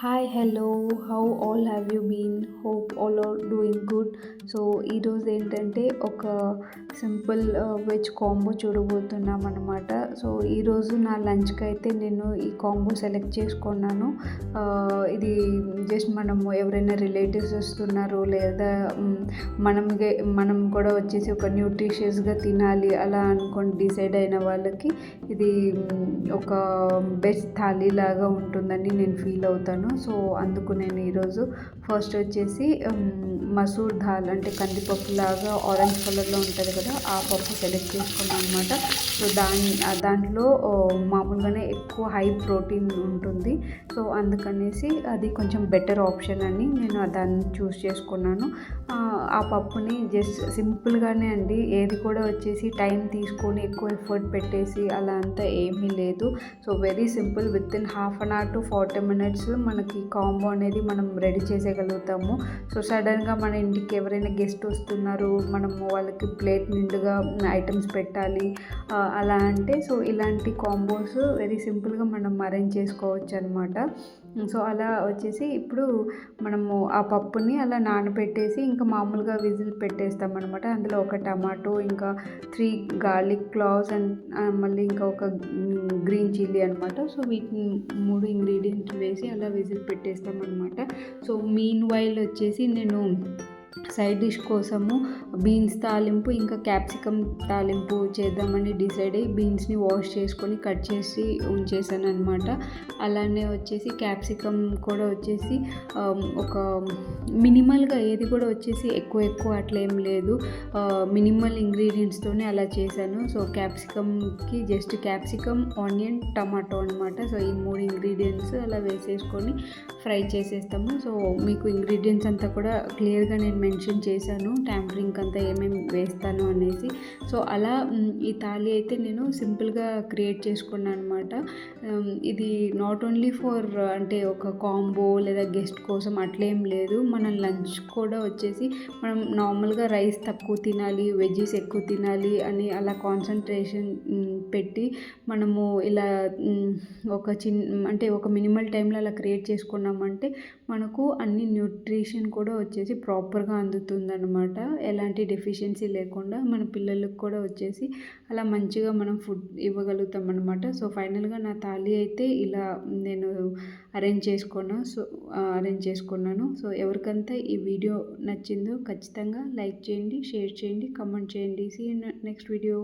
Hi, hello, how all have you been? Hope all are doing good so ఈరోజు ఏంటంటే ఒక simple veg combo చూడబోతున్నాం అనమాట so ఈరోజు నా లంచ్కి అయితే నేను ఈ కాంబో సెలెక్ట్ చేసుకున్నాను. ఇది జస్ట్ మనము ఎవరైనా రిలేటివ్స్ వస్తున్నారు లేదా మనం మనం కూడా వచ్చేసి ఒక న్యూట్రిషియస్గా తినాలి అలా అనుకోండి డిసైడ్ అయిన వాళ్ళకి ఇది ఒక బెస్ట్ థాలీ లాగా ఉంటుందని నేను ఫీల్ అవుతాను. సో అందుకు నేను ఈరోజు ఫస్ట్ వచ్చేసి మసూర్ దాల్ అంటే కందిపప్పు లాగా ఆరెంజ్ కలర్లో ఉంటుంది కదా ఆ పప్పు సెలెక్ట్ చేసుకున్నాను అనమాట సో దాని దాంట్లో మామూలుగానే ఎక్కువ హై ప్రోటీన్ ఉంటుంది. సో అందుకనేసి అది కొంచెం బెటర్ ఆప్షన్ అని నేను దాన్ని చూస్ చేసుకున్నాను. ఆ పప్పుని జస్ట్ సింపుల్గానే అండి. ఏది కూడా వచ్చేసి టైం తీసుకొని ఎక్కువ ఎఫర్ట్ పెట్టేసి అలా అంతా ఏమీ లేదు. So very simple with in half an hour to forty minutes మనకి కాంబో అనేది మనం రెడీ చేసేయగలుగుతాము. సో సడన్గా మన ఇంటికి ఎవరైనా గెస్ట్ వస్తున్నారు మనము వాళ్ళకి ప్లేట్ నిండుగా ఐటమ్స్ పెట్టాలి అలా అంటే సో ఇలాంటి కాంబోస్ వెరీ సింపుల్గా మనం అరేంజ్ చేసుకోవచ్చు అనమాట సో అలా వచ్చేసి ఇప్పుడు మనము ఆ పప్పుని అలా నానబెట్టేసి ఇంకా మామూలుగా విజిల్ పెట్టేస్తాం అనమాట అందులో ఒక టమాటో ఇంకా త్రీ గార్లిక్ క్లావ్స్ అండ్ మళ్ళీ ఇంకా ఒక గ్రీన్ చిల్లీ అనమాట. సో వీటిని మూడు ఇంగ్రీడియంట్స్ వేసి అలా విజిల్ పెట్టేస్తాం అనమాట సో మీన్ వైల్ వచ్చేసి నేను సైడ్ డిష్ కోసము బీన్స్ తాలింపు ఇంకా క్యాప్సికమ్ తాలింపు చేద్దామని డిసైడ్ అయ్యి బీన్స్ని వాష్ చేసుకొని కట్ చేసి ఉంచేసాను అనమాట అలానే వచ్చేసి క్యాప్సికమ్ కూడా వచ్చేసి ఒక మినిమల్గా ఏది కూడా వచ్చేసి ఎక్కువ ఎక్కువ అట్లా ఏం లేదు. మినిమల్ ఇంగ్రీడియంట్స్తోనే అలా చేశాను. సో క్యాప్సికమ్కి జస్ట్ క్యాప్సికమ్ ఆనియన్ టమాటో అనమాట సో ఈ మూడు ఇంగ్రీడియంట్స్ అలా వేసేసుకొని ఫ్రై చేసేస్తాము. సో మీకు ఇంగ్రీడియంట్స్ అంతా కూడా క్లియర్గా నేను మెన్షన్ చేశాను ట్యాంపరింగ్ అంతా ఏమేమి వేస్తాను అనేసి. సో అలా ఈ తాళి అయితే నేను సింపుల్గా క్రియేట్ చేసుకున్నాను అనమాట ఇది నాట్ ఓన్లీ ఫర్ అంటే ఒక కాంబో లేదా గెస్ట్ కోసం అట్లేం లేదు. మన లంచ్ కూడా వచ్చేసి మనం నార్మల్గా రైస్ తక్కువ తినాలి వెజ్జెస్ ఎక్కువ తినాలి అని అలా కాన్సన్ట్రేషన్ పెట్టి మనము ఇలా ఒక చిన్న అంటే ఒక మినిమల్ టైంలో అలా క్రియేట్ చేసుకున్నామంటే మనకు అన్ని న్యూట్రిషన్ కూడా వచ్చేసి ప్రాపర్గా అందుతుందనమాట ఎలాంటి డెఫిషియన్సీ లేకుండా మన పిల్లలకు కూడా వచ్చేసి అలా మంచిగా మనం ఫుడ్ ఇవ్వగలుగుతాం అనమాట సో ఫైనల్గా నా తాళి అయితే ఇలా నేను అరేంజ్ చేసుకున్నాను సో అరేంజ్ చేసుకున్నాను. సో ఎవరికంతా ఈ వీడియో నచ్చిందో ఖచ్చితంగా లైక్ చేయండి షేర్ చేయండి కమెంట్ చేయండి. See next video